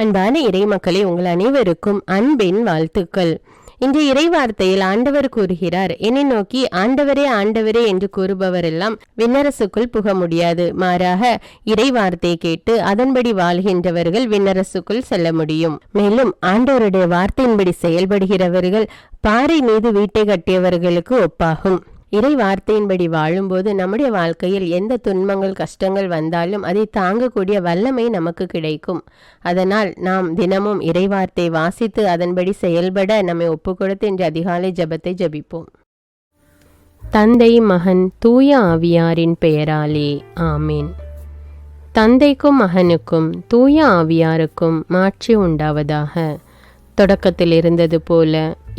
அன்பான இறைமக்களே உங்கள் அனைவருக்கும் அன்பின் வாழ்த்துக்கள். இன்று இறைவார்த்தையில் ஆண்டவர் கூறுகிறார் என்னை நோக்கி ஆண்டவரே ஆண்டவரே என்று கூறுபவரெல்லாம் விண்ணரசுக்குள் புக முடியாது. மாறாக இறைவார்த்தை கேட்டு அதன்படி வாழ்கின்றவர்கள் விண்ணரசுக்குள் செல்ல முடியும். மேலும் ஆண்டவருடைய வார்த்தையின்படி செயல்படுகிறவர்கள் பாறை மீது வீட்டை கட்டியவர்களுக்கு ஒப்பாகும். இறை வார்த்தையின்படி வாழும்போது நம்முடைய வாழ்க்கையில் எந்த துன்பங்கள் கஷ்டங்கள் வந்தாலும் அதை தாங்கக்கூடிய வல்லமை நமக்கு கிடைக்கும். அதனால் நாம் தினமும் இறை வார்த்தை வாசித்து அதன்படி செயல்பட நம்மை ஒப்புக்கொடுத்து இன்று அதிகாலை ஜெபத்தை ஜபிப்போம். தந்தை மகன் தூய ஆவியாரின் பெயராலே ஆமீன். தந்தைக்கும் மகனுக்கும் தூய ஆவியாருக்கும் மாட்சி உண்டாவதாக. தொடக்கத்தில் இருந்தது போல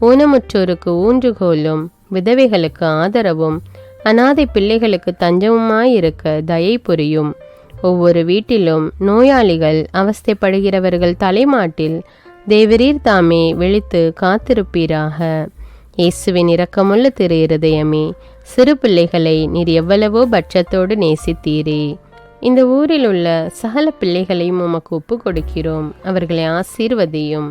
ஊனமுற்றோருக்கு ஊன்றுகோலும் விதவைகளுக்கு ஆதரவும் அனாதை பிள்ளைகளுக்கு தஞ்சமுமாயிருக்க தயை புரியும். ஒவ்வொரு வீட்டிலும் நோயாளிகள் அவஸ்தைப்படுகிறவர்கள் தலைமாட்டில் தேவரீர் தாமே விழித்து காத்திருப்பீராக. இயேசுவின் இரக்கமுள்ள திரு இருதயமே சிறு பிள்ளைகளை நீர் எவ்வளவோ பட்சத்தோடு நேசித்தீரே. இந்த ஊரில் உள்ள சகல பிள்ளைகளையும் உமக்கு ஒப்பு கொடுக்கிறோம் அவர்களை ஆசீர்வதியும்.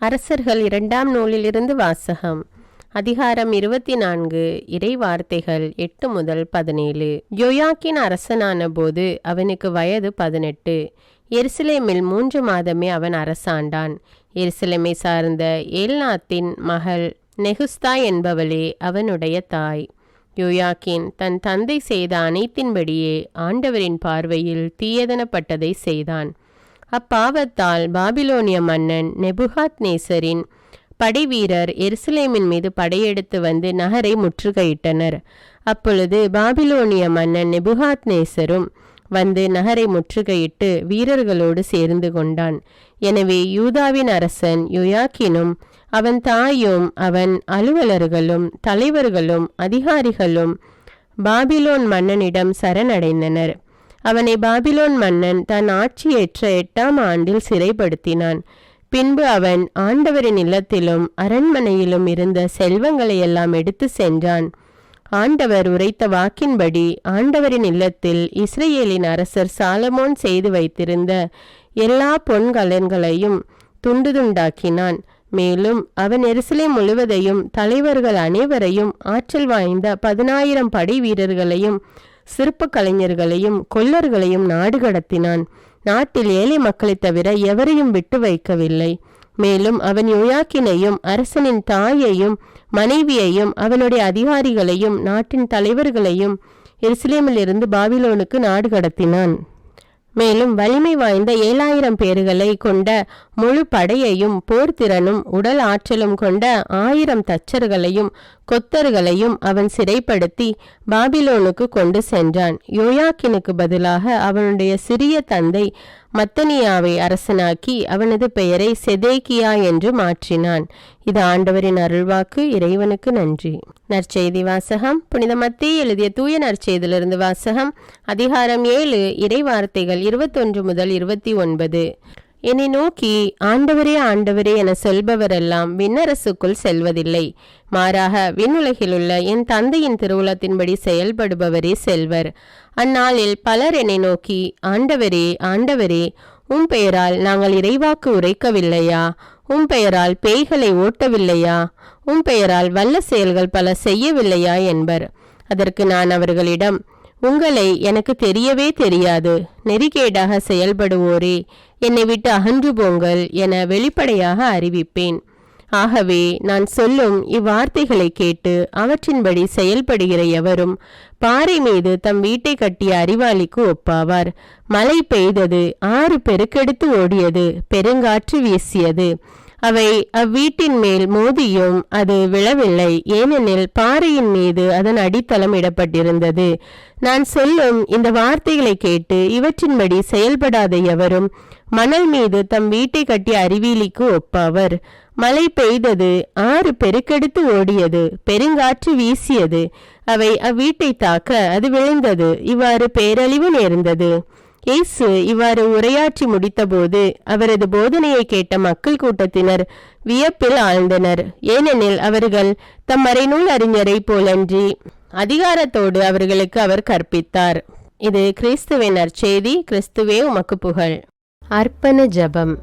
அரசர்கள் இரண்டாம் நூலிலிருந்து வாசகம். அதிகாரம் இருபத்தி நான்கு இறை வார்த்தைகள் எட்டு முதல் பதினேழு. யோயாக்கின் அரசனான போது அவனுக்கு வயது பதினெட்டு. எருசலேமில் மூன்று மாதமே அவன் அரசாண்டான். எருசலேமை சார்ந்த ஏல்நாத்தின் மகள் நெகுஸ்தா என்பவளே அவனுடைய தாய். யோயாக்கின் தன் தந்தை செய்த அனைத்தின்படியே ஆண்டவரின் பார்வையில் தீயதனப்பட்டதை செய்தான். அப்பாவத்தால் பாபிலோனிய மன்னன் நெபுகாத் நேசரின் படைவீரர் எருசலேமின் மீது படையெடுத்து வந்து நகரை முற்றுகையிட்டனர். அப்பொழுது பாபிலோனிய மன்னன் நெபுகாத் நேசரும் வந்து நகரை முற்றுகையிட்டு வீரர்களோடு சேர்ந்து கொண்டான். எனவே யூதாவின் அரசன் யுயாக்கினும் அவன் தாயும் அவன் அலுவலர்களும் தலைவர்களும் அதிகாரிகளும் பாபிலோன் மன்னனிடம் சரணடைந்தனர். அவனை பாபிலோன் மன்னன் தன் ஆட்சியேற்ற எட்டாம் ஆண்டில் சிறைப்படுத்தினான். பின்பு அவன் ஆண்டவரின் இல்லத்திலும் அரண்மனையிலும் இருந்த செல்வங்களை எல்லாம் எடுத்து சென்றான். ஆண்டவர் உரைத்த வாக்கின்படி ஆண்டவரின் இல்லத்தில் இஸ்ரேலின் அரசர் சாலமோன் செய்து வைத்திருந்த எல்லா பொன்கலன்களையும் துண்டு துண்டாக்கினான். மேலும் அவன் எருசலேம் முழுவதையும் தலைவர்கள் அனைவரையும் ஆற்றல் வாய்ந்த பதினாயிரம் படை வீரர்களையும் சிற்ப கலைஞர்களையும் கொல்லர்களையும் நாடு கடத்தினான். நாட்டில் ஏழை மக்களைத் தவிர எவரையும் விட்டு வைக்கவில்லை. மேலும் அவன் யோயாக்கினையும் அரசனின் தாயையும் மனைவியையும் அவனுடைய அதிகாரிகளையும் நாட்டின் தலைவர்களையும் எருசலேமிலிருந்து பாபிலோனுக்கு நாடு கடத்தினான். மேலும் வலிமை வாய்ந்த ஏழாயிரம் பேர்களை கொண்ட முழு படையையும் போர்த்திறனும் உடல் ஆற்றலும் கொண்ட ஆயிரம் தச்சர்களையும் கொத்தர்களையும் அவன் சிறைப்படுத்தி பாபிலோனுக்கு கொண்டு சென்றான். யோயாக்கினுக்கு பதிலாக அவனுடைய சிறிய தந்தை மத்தனியாவை அரசனாக்கி அவனது பெயரை செதேக்கியா என்று மாற்றினான். இது ஆண்டவரின் அருள்வாக்கு இறைவனுக்கு நன்றி. நற்செய்தி வாசகம் புனித மத்திய எழுதிய தூய நற்செய்தியிலிருந்து வாசகம் அதிகாரம் ஏழு இறை வார்த்தைகள் இருபத்தொன்று முதல் இருபத்தி ஒன்பது. என்னை நோக்கி ஆண்டவரே ஆண்டவரே என சொல்பவரெல்லாம் விண்ணரசுக்குள் செல்வதில்லை. மாறாக விண்ணுலகிலுள்ள என் தந்தையின் திருவுளத்தின்படி செயல்படுபவரே செல்வர். அந்நாளில் பலர் என்னை நோக்கி ஆண்டவரே ஆண்டவரே உம் பெயரால் நாங்கள் இறைவாக்கு உரைக்கவில்லையா? உம் பெயரால் பேய்களை ஓட்டவில்லையா? உம் பெயரால் வல்ல செயல்கள் பல செய்யவில்லையா? என்பர். அதற்கு நான் அவர்களிடம் உங்களை எனக்கு தெரியவே தெரியாது. நெறிகேடாக செயல்படுவோரே என்னை விட்டு அகன்று போங்கள் என வெளிப்படையாக அறிவிப்பேன். ஆகவே நான் சொல்லும் இவ்வார்த்தைகளை கேட்டு அவற்றின்படி செயல்படுகிற எவரும் பாறை மீது தம் வீட்டை கட்டிய அறிவாளிக்கு ஒப்பாவார். மழை பெய்தது ஆறு பெருக்கெடுத்து ஓடியது பெருங்காற்று வீசியது. அவை அவ்வீட்டின் மேல் மோதியும் அது விழவில்லை. ஏனெனில் பாறையின் மீது அதன் அடித்தளம் இடப்பட்டிருந்தது. நான் சொல்லும் இந்த வார்த்தைகளை கேட்டு இவற்றின்படி செயல்படாத எவரும் மணல் மீது தம் வீட்டை கட்டிய அறிவியலிக்கு ஒப்பாவர். மழை பெய்தது ஆறு பெருக்கெடுத்து ஓடியது பெருங்காற்று வீசியது. அவை அவ்வீட்டை தாக்க அது விழுந்தது இவ்வாறு பேரழிவு நேர்ந்தது. இயேசு இவ்வாறு உரையாற்றி முடித்தபோது அவரது போதனையை கேட்ட மக்கள் கூட்டத்தினர் வியப்பில் ஆழ்ந்தனர். ஏனெனில் அவர்கள் தம் மறைநூல் அறிஞரை போலன்றி அதிகாரத்தோடு அவர்களுக்கு அவர் கற்பித்தார். இது கிறிஸ்துவின் நற்செய்தி கிறிஸ்துவே உமக்கு புகழ். அர்ப்பண ஜபம்.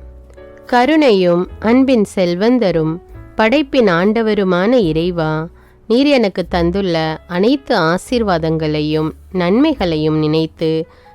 கருணையும் அன்பின் செல்வந்தரும் படைப்பின் ஆண்டவருமான இறைவா நீர் எனக்கு தந்துள்ள அனைத்து ஆசீர்வாதங்களையும் நன்மைகளையும் நினைத்து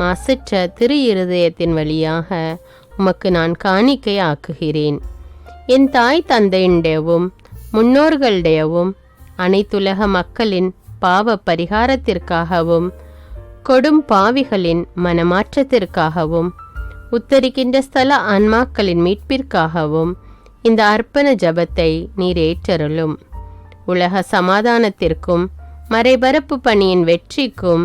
மாசற்ற திரு இருதயத்தின் வழியாக உமக்கு நான் காணிக்கை ஆக்குகிறேன் என் தாய் தந்தையுடையவும் முன்னோர்களுடையவும் அனைத்துலக மக்களின் பாவ பரிகாரத்திற்காகவும் கொடும் பாவிகளின் மனமாற்றத்திற்காகவும் உத்தரிக்கின்ற ஸ்தல ஆன்மாக்களின் மீட்பிற்காகவும் இந்த அர்ப்பண ஜபத்தை நீர் ஏற்றருளும் உலக சமாதானத்திற்கும் மறைபரப்பு பணியின் வெற்றிக்கும்